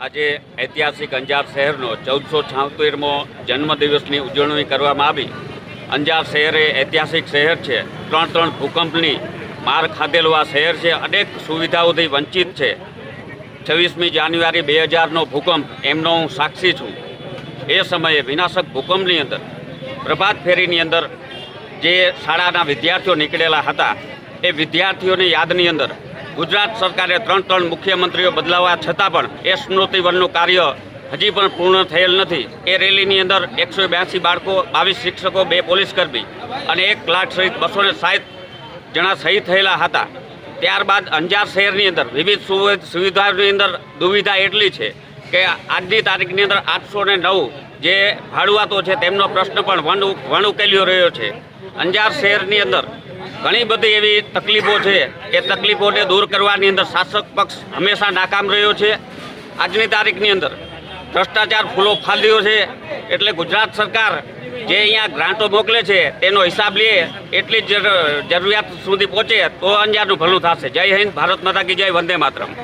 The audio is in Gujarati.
આજે ઐતિહાસિક અંજાર શહેરનો ચૌદસો છાંતેરમો જન્મદિવસની ઉજવણી કરવામાં આવી. અંજાર શહેર એ ઐતિહાસિક શહેર છે. ત્રણ ત્રણ ભૂકંપની માર ખાધેલું આ શહેર છે. અનેક સુવિધાઓથી વંચિત છે. છવ્વીસમી જાન્યુઆરી બે હજારનો ભૂકંપ એમનો હું સાક્ષી છું. એ સમયે વિનાશક ભૂકંપની અંદર, પ્રભાત ફેરીની અંદર જે શાળાના વિદ્યાર્થીઓ નીકળેલા હતા, એ વિદ્યાર્થીઓની યાદની અંદર ગુજરાત સરકારે ત્રણ ત્રણ મુખ્યમંત્રીઓ બદલાવા છતાં પણ એ સ્મૃતિવનનું કાર્ય હજી પણ પૂર્ણ થયેલ નથી. એ રેલીની અંદર એકસો બ્યાસી બાળકો, બાવીસ શિક્ષકો, બે પોલીસ કર્મી અને એક લાખ સહિત બસો ને સાહીઠ જણા શહીદ થયેલા હતા. ત્યારબાદ અંજાર શહેરની અંદર વિવિધ સુવિ- સુવિધાઓની અંદર દુવિધા એટલી છે કે આજની તારીખની અંદર આઠસો ને નવ જે ભાડુઆતો છે તેમનો પ્રશ્ન પણ વન વણ ઉકેલ્યો રહ્યો છે. અંજાર શહેરની અંદર ઘણી બધી એવી તકલીફો છે એ તકલીફોને દૂર કરવાની અંદર શાસક પક્ષ હંમેશા નાકામ રહ્યો છે. આજની તારીખની અંદર ભ્રષ્ટાચાર ફૂલો ફાલ્યો છે એટલે ગુજરાત સરકાર જે અહીંયા ગ્રાન્ટો મોકલે છે તેનો હિસાબ લે એટલી જ જરૂ- જરૂરિયાત સુધી પહોંચે તો અંજારનું ભલું થશે. જય હિન્દ, ભારત માતા કી જય, વંદે માતરમ.